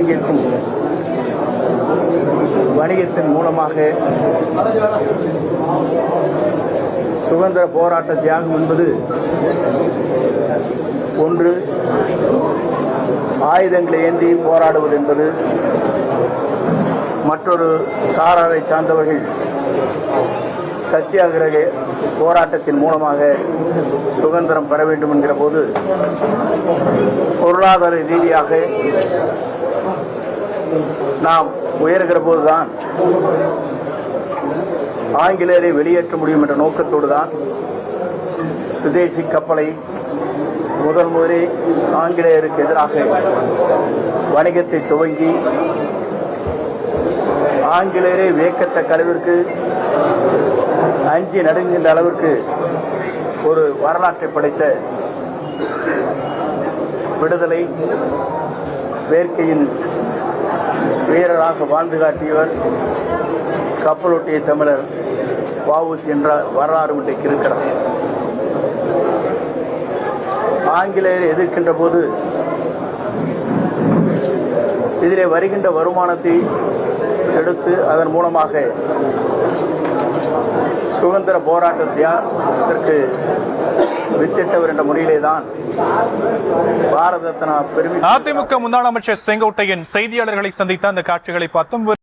இங்கிருக்கும் வணிகத்தின் மூலமாக சுதந்திர போராட்ட தியாகம் என்பது ஒன்று. ஆயுதங்களை ஏந்தி போராடுவது என்பது. மற்றொரு சாராரை சார்ந்தவர்கள் சத்தியாகிரக போராட்டத்தின் மூலமாக சுதந்திரம் பெற வேண்டும் என்கிற போது பொருளாதார ரீதியாக நாம் உயர்கிற போதுதான் ஆங்கிலேயரை வெளியேற்ற முடியும் என்ற நோக்கத்தோடு தான் சுதேசி கப்பலை முதல் முதலே ஆங்கிலேயருக்கு எதிராக வணிகத்தை துவங்கி ஆங்கிலேயரை வியக்கத்தக்க அளவிற்கு அஞ்சி நடுங்குகின்ற அளவிற்கு ஒரு வரலாற்றை படைத்த விடுதலை வேர்க்கையின் வீரராக வாழ்ந்து காட்டியவர் கப்பலோட்டிய தமிழர் வாவுஸ் என்ற வரலாறு இன்றைக்கு இருக்கிறார் ஆங்கிலேயரை எதிர்க்கின்ற போது இதிலே வருகின்ற வருமானத்தை எடுத்து அதன் மூலமாக சுதந்திர போராட்ட தியாகத்திற்கு வித்திட்டவர் என்ற முறையிலே தான் பாரத ரத்னா பெருமை அதிமுக முன்னாள் அமைச்சர் செங்கோட்டையன் செய்தியாளர்களை சந்தித்த அந்த காட்சிகளை பார்த்தோம்.